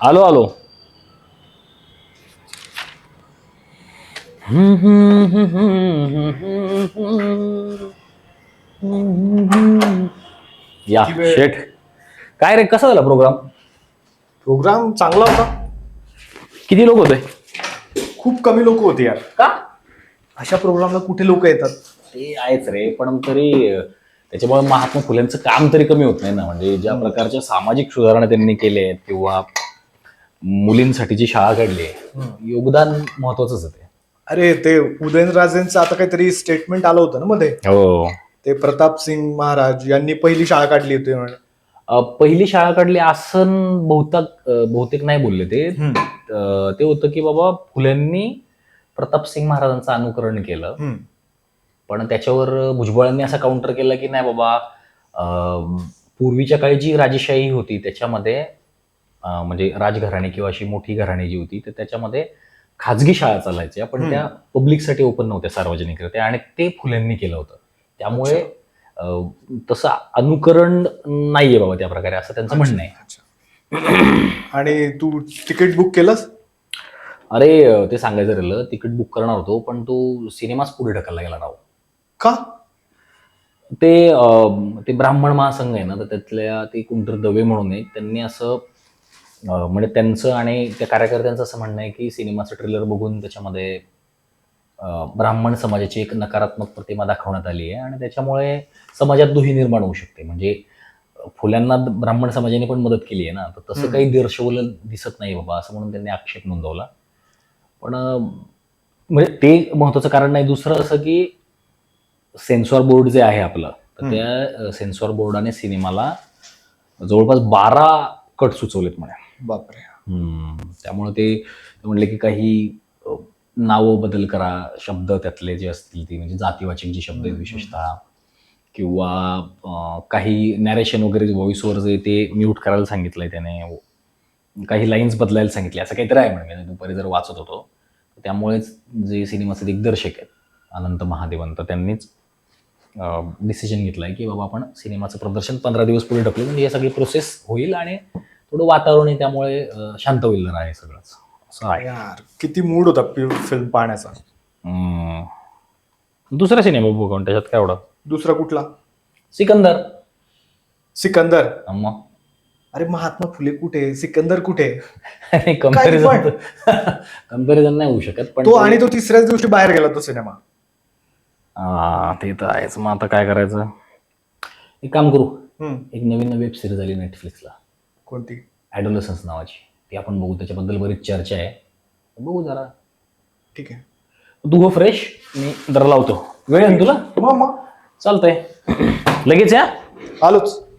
आलो आलो. या? शेठ. काय रे कसा झाला प्रोग्राम प्रोग्राम चांगला होता. किती लोक होते? खूप कमी लोक होते यार. का? अशा प्रोग्रामला कुठे लोक येतात? ते आहेच रे पण तरी त्याच्यामुळे महात्मा फुलेंचं काम तरी कमी होत नाही ना. म्हणजे ज्या प्रकारच्या सामाजिक सुधारणा त्यांनी केल्या आहेत किंवा मुलींसाठी जी शाळा काढली आहे योगदान महत्वाचंच आहे ते. अरे ते उदयनराजेंचं आता काहीतरी स्टेटमेंट आलं होतं ना मध्ये? हो. ते प्रताप सिंग महाराज यांनी पहिली शाळा काढली होती म्हणे. पहिली शाळा काढली असं बहुतेक बहुतेक नाही बोलले ते. ते होतं की बाबा फुलेंनी प्रताप सिंग महाराजांचं अनुकरण केलं. पण त्याच्यावर भुजबळांनी असा काउंटर केला की नाही बाबा पूर्वीच्या काळी जी राजेशाही होती त्याच्यामध्ये म्हणजे राजघराणी किंवा अशी मोठी घराणी जी होती तर त्याच्यामध्ये खाजगी शाळा चालायच्या पण. त्या पब्लिकसाठी ओपन नव्हत्या सार्वजनिक आणि ते फुलेंनी केलं होतं. त्यामुळे तसं अनुकरण नाहीये बाबा त्या प्रकारे असं त्यांचं म्हणणं आहे. आणि तू तिकीट बुक केलंस? अरे ते सांगायचं राहिलं तिकीट बुक करणार होतो पण तो सिनेमाच पुढे ढकलला गेला राव. का? ते ते ब्राह्मण महासंघ आहे ना तर त्यातल्या ते कुंटर दवे म्हणून आहे त्यांनी असं म्हणजे त्यांचं आणि त्या कार्यकर्त्यांचं असं म्हणणं आहे की सिनेमाचं ट्रेलर बघून त्याच्यामध्ये ब्राह्मण समाजाची एक नकारात्मक प्रतिमा दाखवण्यात आली आहे आणि त्याच्यामुळे समाजात दुही निर्माण होऊ शकते. म्हणजे फुल्यांना ब्राह्मण समाजाने पण मदत केली आहे ना. तर तसं. काही दर्शवलं दिसत नाही बाबा असं म्हणून त्यांनी आक्षेप नोंदवला. पण म्हणजे ते महत्वाचं कारण नाही. दुसरं असं की सेन्सॉर बोर्ड जे आहे आपलं तर. त्या सेन्सॉर बोर्डाने सिनेमाला जवळपास बारा कट सुचवलेत म्हणे. बापरे. त्यामुळे ते म्हणले की काही नावं बदल करा शब्द त्यातले जे असतील ते म्हणजे जातीवाचक जे शब्द आहेत. विशेषतः किंवा काही नॅरेशन वगैरे व्हॉइसवर जे ते म्यूट करायला सांगितलंय त्याने काही लाईन्स बदलायला सांगितले असं काहीतरी आहे म्हणजे दुपारी जर वाचत होतो त्यामुळेच जे सिनेमाचे दिग्दर्शक आहेत अनंत महादेवन तर त्यांनीच डिसिजन घेतलाय की बाबा आपण सिनेमाचं प्रदर्शन पंधरा दिवस पुढे ढकलू म्हणजे ही सगळी प्रोसेस होईल आणि थोडं वातावरणही त्यामुळे शांत होईल जरा हे सगळंच असं आहे. यार किती मूड होता फिल्म पाहण्याचा? हम्म. दुसरा सिनेमा बघू आपण त्याच्यात काय एवढं? दुसरा कुठला? सिकंदर. सिकंदर? मग अरे महात्मा फुले कुठे? सिकंदर कुठे? कंपॅरिझन कंपॅरिझन नाही होऊ शकत पण तो ते- आणि तो तिसऱ्याच दिवशी बाहेर गेला तो सिनेमा हा, ते तर आहेच. मग आता काय करायचं? एक काम करू. हम्म, एक नवीन वेब सिरीज आली नेटफ्लिक्सला कोणती? ॲडोलसन्स नावाची. ती आपण बघू त्याच्याबद्दल बरीच चर्चा आहे. बघू जरा. ठीक आहे. तू हो फ्रेश मी जरा लावतो. वेळ आहे ना तुला? मग मग. चालतंय. लगेच या. आलोच.